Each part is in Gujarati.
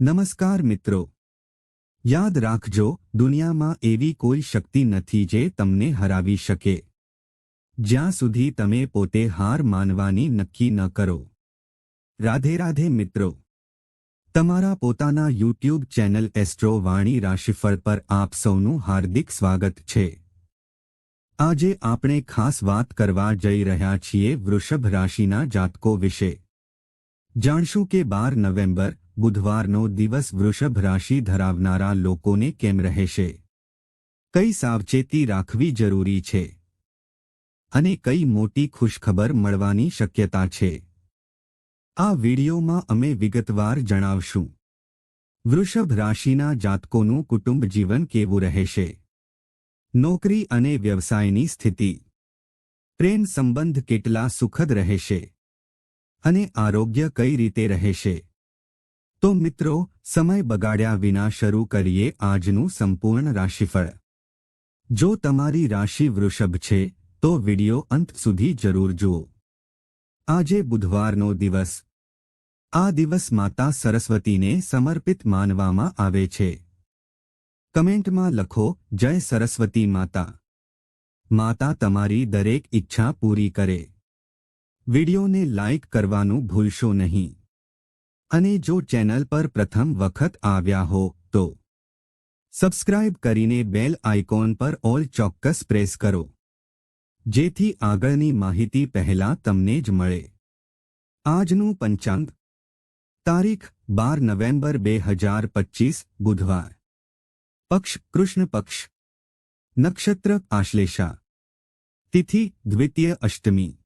નમસ્કાર મિત્રો. યાદ રાખજો, દુનિયામાં એવી કોઈ શક્તિ નથી જે તમને હરાવી શકે. જ્યાં સુધી તમે પોતે હાર માનવાની નક્કી ન કરો. રાધે રાધે મિત્રો. તમારા પોતાના યુટ્યુબ ચેનલ એસ્ટ્રો વાણી રાશિફળ પર આપ સૌનું હાર્દિક સ્વાગત છે. આજે આપણે ખાસ વાત કરવા જઈ રહ્યા છીએ વૃષભ રાશિના જાતકો વિશે. જાણશું કે બાર નવેમ્બર બુધવારનો દિવસ વૃષભ રાશિ ધરાવનારા લોકોને કેમ રહેશે? કઈ સાવચેતી રાખવી જરૂરી છે? અને કઈ મોટી ખુશખબર મળવાની શક્યતા છે? આ વિડિયોમાં અમે વિગતવાર જણાવશું. વૃષભ રાશિના જાતકોનું કુટુંબ જીવન કેવું રહેશે? નોકરી અને વ્યવસાયની સ્થિતિ? પ્રેમ સંબંધ કેટલા સુખદ રહેશે? અને આરોગ્ય કઈ રીતે રહેશે? તો મિત્રો, સમય બગાડ્યા વિના શરૂ કરીએ આજનું સંપૂર્ણ રાશિફળ. જો તમારી રાશિ વૃષભ છે, તો વિડિયો અંત સુધી જરૂર જુઓ. આજે બુધવારનો દિવસ. આ દિવસ માતા સરસ્વતીને સમર્પિત માનવામાં આવે છે. કમેન્ટમાં લખો, જય સરસ્વતી માતા. માતા તમારી દરેક ઈચ્છા પૂરી કરે. વિડિયોને લાઇક કરવાનું ભૂલશો નહીં. અને જો ચેનલ પર પ્રથમ વખત આવ્યા હો, તો સબસ્ક્રાઇબ કરીને બેલ આઇકોન પર ઓલ ચોક્કસ પ્રેસ કરો. જેથી આગળની માહિતી પહેલા તમને જ મળે. આજનું પંચાંગ. તારીખ બાર નવેમ્બર બે હજાર પચીસ, બુધવાર. પક્ષ, કૃષ્ણ પક્ષ. નક્ષત્ર, આશ્લેષા. તિથિ, દ્વિતીય અષ્ટમી.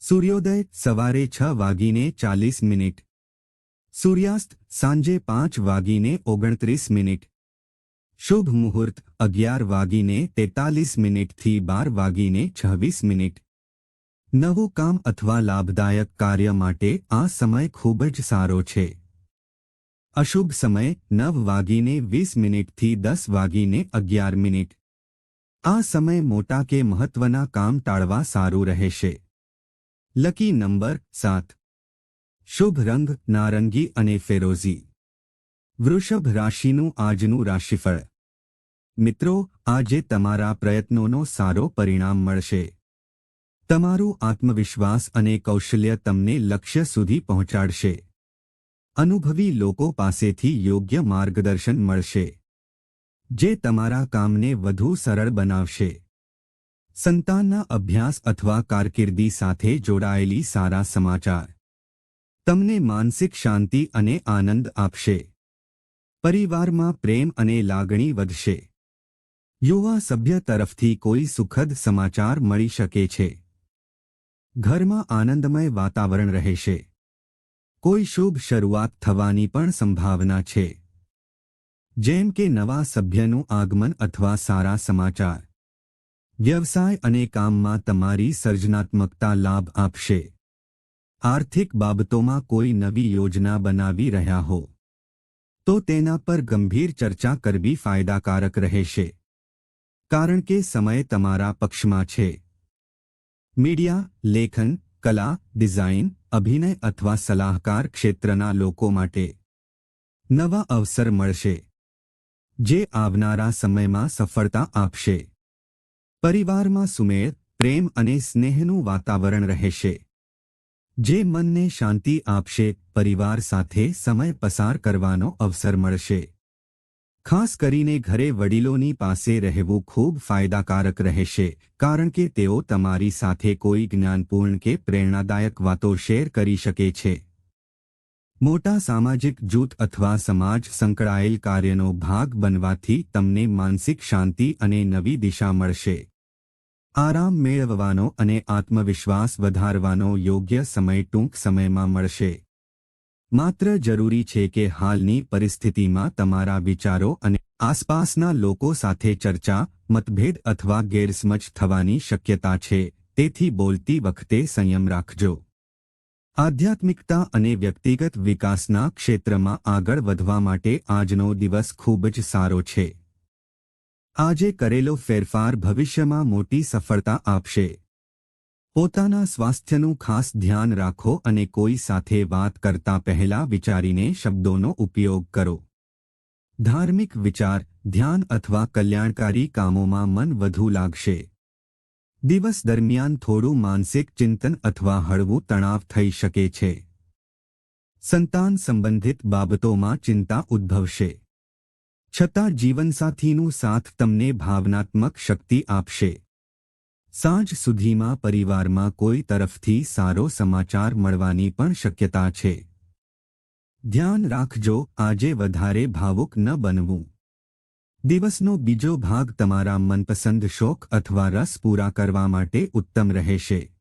સૂર્યોદય, સવારે છ વાગીને ચાલીસ મિનિટ. સૂર્યાસ્ત સાંજે પાંચ વાગીને ઓગણત્રીસ મિનિટ. શુભ મુહૂર્ત અગિયાર વાગીને તેતાલીસ મિનિટથી બાર વાગીને છવ્વીસ મિનિટ. નવું કામ અથવા લાભદાયક કાર્ય માટે આ સમય ખૂબ જ સારો છે. અશુભ સમય નવ વાગીને વીસ મિનિટથી દસ વાગીને અગિયાર મિનિટ. આ સમય મોટા કે મહત્વના કામ ટાળવા સારું રહેશે. લકી નંબર સાત. શુભ રંગ, નારંગી અને ફેરોઝી. વૃષભ રાશિનું આજનું રાશિફળ. મિત્રો, આજે તમારા પ્રયત્નોનો સારો પરિણામ મળશે. તમારું આત્મવિશ્વાસ અને કૌશલ્ય તમને લક્ષ્ય સુધી પહોંચાડશે. અનુભવી લોકો પાસેથી યોગ્ય માર્ગદર્શન મળશે. જે તમારા કામને વધુ સરળ બનાવશે. સંતાનના અભ્યાસ અથવા કારકિર્દી સાથે જોડાયેલી સારા સમાચાર. તમને માનસિક શાંતિ અને આનંદ આપશે. પરિવારમાં પ્રેમ અને લાગણી વધશે. યુવા સભ્ય તરફથી કોઈ સુખદ સમાચાર મળી શકે છે. ઘરમાં આનંદમય વાતાવરણ રહેશે. કોઈ શુભ શરૂઆત થવાની પણ સંભાવના છે. જેમ કે નવા સભ્યનું આગમન અથવા સારા સમાચાર. વ્યવસાય અને કામમાં તમારી સર્જનાત્મકતા લાભ આપશે. આર્થિક બાબતોમાં કોઈ નવી યોજના બનાવી રહ્યા હો, તો તેના પર ગંભીર ચર્ચા કરવી ફાયદાકારક રહેશે. કારણ કે સમય તમારા પક્ષમાં છે. મીડિયા, લેખન, કલા, ડિઝાઇન, અભિનય અથવા સલાહકાર ક્ષેત્રના લોકો માટે નવા અવસર મળશે, જે આવનારા સમયમાં સફળતા આપશે. પરિવારમાં સુમેળ, પ્રેમ અને સ્નેહનું વાતાવરણ રહેશે. જે મનને શાંતિ આપશે, પરિવાર સાથે સમય પસાર કરવાનો અવસર મળશે. ખાસ કરીને ઘરે વડીલોની પાસે રહેવું ખૂબ ફાયદાકારક રહેશે, કારણ કે તેઓ તમારી સાથે કોઈ જ્ઞાનપૂર્ણ કે પ્રેરણાદાયક વાતો શેર કરી શકે છે. મોટા સામાજિક જૂથ અથવા સમાજ સંકળાયેલ કાર્યનો ભાગ બનવાથી તમને માનસિક શાંતિ અને નવી દિશા મળશે. આરામ મેળવવાનો અને આત્મવિશ્વાસ વધારવાનો યોગ્ય સમય ટૂંક સમયમાં મળશે. માત્ર જરૂરી છે કે હાલની પરિસ્થિતિમાં તમારા વિચારો અને આસપાસના લોકો સાથે ચર્ચા, મતભેદ અથવા ગેરસમજ થવાની શક્યતા છે, તેથી બોલતી વખતે સંયમ રાખજો. આધ્યાત્મિકતા અને વ્યક્તિગત વિકાસના ક્ષેત્રમાં આગળ વધવા માટે આજનો દિવસ ખૂબ જ સારો છે. આજે કરેલો ફેરફાર ભવિષ્યમાં મોટી સફળતા આપશે. પોતાના સ્વાસ્થ્યનું ખાસ ધ્યાન રાખો અને કોઈ સાથે વાત કરતા પહેલા વિચારીને શબ્દોનો ઉપયોગ કરો. ધાર્મિક વિચાર, ધ્યાન અથવા કલ્યાણકારી કામોમાં મન વધુ લાગશે. દિવસ દરમિયાન થોડું માનસિક ચિંતન અથવા હળવું તણાવ થઈ શકે છે. સંતાન સંબંધિત બાબતોમાં ચિંતા ઉદ્ભવશે. છતાં જીવનસાથીનું સાથ તમને ભાવનાત્મક શક્તિ આપશે. સાંજ સુધીમાં પરિવારમાં કોઈ તરફથી સારો સમાચાર મળવાની પણ શક્યતા છે. ધ્યાન રાખજો, આજે વધારે ભાવુક ન બનવું. દિવસનો બીજો ભાગ તમારા મનપસંદ શોખ અથવા રસ પૂરા કરવા માટે ઉત્તમ રહેશે.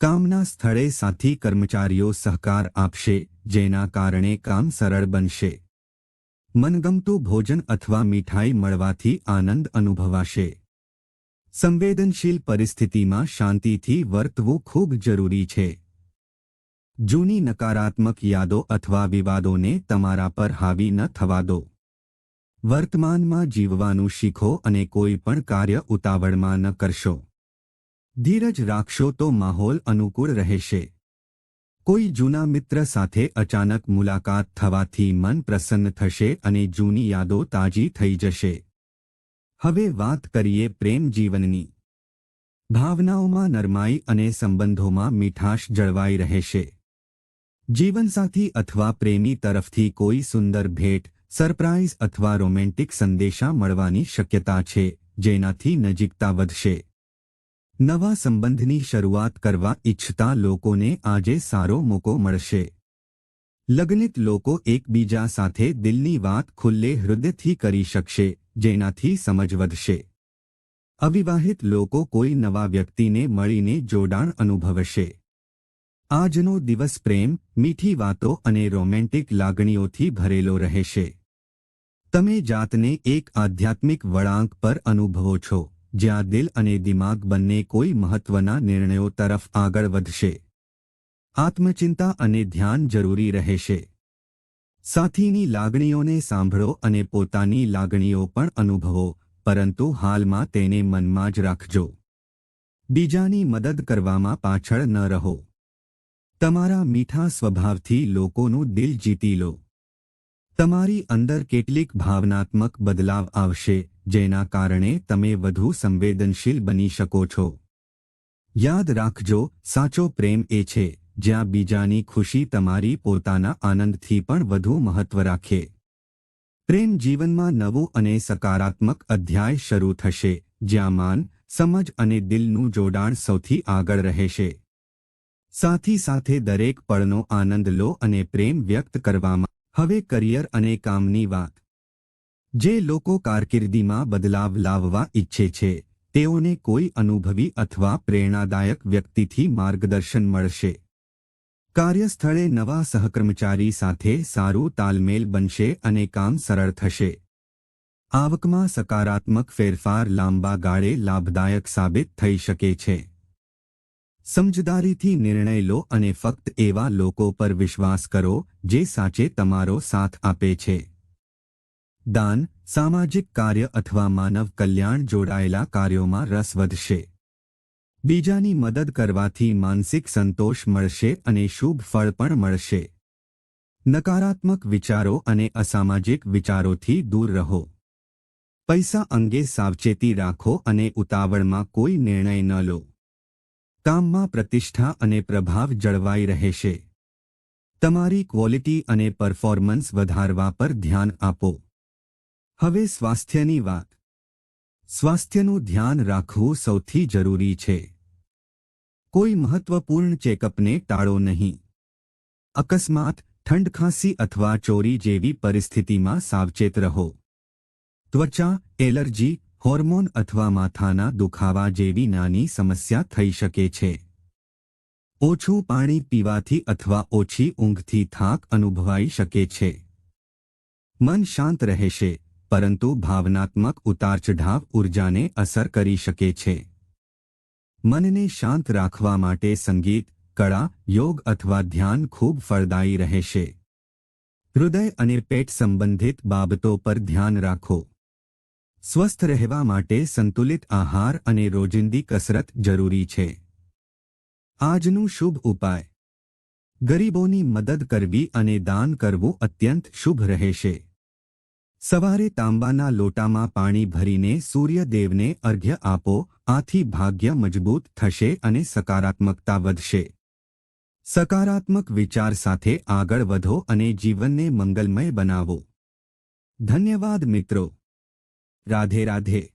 કામના સ્થળે સાથી કર્મચારીઓ સહકાર આપશે, જેના કારણે કામ સરળ બનશે. મનગમતું ભોજન અથવા મીઠાઈ મળવાથી આનંદ અનુભવાશે. સંવેદનશીલ પરિસ્થિતિમાં શાંતિથી વર્તવું ખૂબ જરૂરી છે. જૂની નકારાત્મક યાદો અથવા વિવાદોને તમારા પર હાવી ન થવા દો. વર્તમાનમાં જીવવાનું શીખો અને કોઈ પણ કાર્ય ઉતાવળમાં ન કરશો. ધીરજ રાખશો તો માહોલ અનુકૂળ રહેશે. કોઈ જૂના મિત્ર સાથે અચાનક મુલાકાત થવાથી મન પ્રસન્ન થશે અને જૂની યાદો તાજી થઈ જશે. હવે વાત કરીએ પ્રેમ જીવનની. ભાવનાઓમાં નરમાઈ અને સંબંધોમાં મીઠાશ જળવાઈ રહેશે. જીવનસાથી અથવા પ્રેમી તરફથી કોઈ સુંદર ભેટ સરપ્રાઇઝ અથવા રોમેન્ટિક સંદેશા મળવાની શક્યતા છે, જેનાથી નજીકતા વધશે. નવા સંબંધની શરૂઆત કરવા ઇચ્છતા લોકોને આજે સારો મોકો મળશે. લગ્નિત લોકો એકબીજા સાથે દિલની વાત ખુલ્લે હૃદયથી કરી શકશે, જેનાથી સમજ વધશે. અવિવાહિત લોકો કોઈ નવા વ્યક્તિને મળીને જોડાણ અનુભવશે. આજનો દિવસ પ્રેમ, મીઠી વાતો અને રોમેન્ટિક લાગણીઓથી ભરેલો રહેશે. તમે જાતને એક આધ્યાત્મિક વળાંક પર અનુભવો છો. જ્યાં દિલ અને દિમાગ બંને કોઈ મહત્વના નિર્ણયો તરફ આગળ વધશે. આત્મચિંતા અને ધ્યાન જરૂરી રહેશે. સાથીની લાગણીઓને સાંભળો અને પોતાની લાગણીઓ પણ અનુભવો, પરંતુ હાલમાં તેને મનમાં જ રાખજો. બીજાની મદદ કરવામાં પાછળ ન રહો. તમારા મીઠા સ્વભાવથી લોકોનું દિલ જીતી લો. તમારી અંદર કેટલીક ભાવનાત્મક બદલાવ આવશે જેના કારણે તમે વધુ સંવેદનશીલ બની શકો છો. યાદ રાખજો, સાચો પ્રેમ એ છે, જ્યાં બીજાની ખુશી તમારી પોતાના આનંદથી પણ વધુ મહત્વ રાખે. પ્રેમ જીવનમાં નવું અને સકારાત્મક અધ્યાય શરૂ થશે, જ્યાં માન, સમજ અને દિલનું જોડાણ સૌથી આગળ રહેશે. સાથી સાથે દરેક પળનો આનંદ લો અને પ્રેમ વ્યક્ત કરવામાં. હવે કરિયર અને કામની વાત. જે લોકો કારકિર્દીમાં બદલાવ લાવવા ઈચ્છે છે, તેઓને કોઈ અનુભવી અથવા પ્રેરણાદાયક વ્યક્તિથી માર્ગદર્શન મળશે. કાર્યસ્થળે નવા સહકર્મચારી સાથે સારું તાલમેલ બનશે અને કામ સરળ થશે. આવકમાં સકારાત્મક ફેરફાર લાંબા ગાળે લાભદાયક સાબિત થઈ શકે છે. સમજદારીથી નિર્ણય લો અને ફક્ત એવા લોકો પર વિશ્વાસ કરો, જે સાચે તમારો સાથ આપે છે. દાન, સામાજિક કાર્ય અથવા માનવ કલ્યાણ જોડાયેલા કાર્યોમાં રસ વધશે. બીજાની મદદ કરવાથી માનસિક સંતોષ મળશે અને શુભ ફળ પણ મળશે. નકારાત્મક વિચારો અને અસામાજિક વિચારોથી દૂર રહો. પૈસા અંગે સાવચેતી રાખો અને ઉતાવળમાં કોઈ નિર્ણય ન લો. કામમાં પ્રતિષ્ઠા અને પ્રભાવ જળવાઈ રહેશે. તમારી ક્વોલિટી અને પરફોર્મન્સ વધારવા પર ધ્યાન આપો. હવે સ્વાસ્થ્યની વાત. સ્વાસ્થ્યનું ધ્યાન રાખવું સૌથી જરૂરી છે. કોઈ મહત્વપૂર્ણ ચેકઅપને ટાળો નહીં. અકસ્માત, ઠંડ ખાંસી અથવા ચોરી જેવી પરિસ્થિતિમાં સાવચેત રહો. ત્વચા, એલર્જી, હોર્મોન અથવા માથાના દુખાવા જેવી નાની સમસ્યા થઈ શકે છે. ઓછું પાણી પીવાથી અથવા ઓછી ઊંઘથી થાક અનુભવાઈ શકે છે. મન શાંત રહેશે. પરંતુ ભાવનાત્મક ઉતારચઢાવ ઉર્જાને અસર કરી શકે છે. મનને શાંત રાખવા માટે સંગીત, કળા, યોગ અથવા ધ્યાન ખૂબ ફળદાયી રહેશે. હૃદય અને પેટ સંબંધિત બાબતો પર ધ્યાન રાખો. સ્વસ્થ રહેવા માટે સંતુલિત આહાર અને રોજિંદી કસરત જરૂરી છે. આજનું શુભ ઉપાય. ગરીબોની મદદ કરવી અને દાન કરવું અત્યંત શુભ રહેશે. સવારે તાંબાના લોટામાં પાણી ભરીને સૂર્યદેવને અર્ઘ્ય આપો, આથી ભાગ્ય મજબૂત થશે અને સકારાત્મકતા વધશે. સકારાત્મક વિચાર સાથે આગળ વધો અને જીવનને મંગલમય બનાવો. ધન્યવાદ મિત્રો. રાધે રાધે.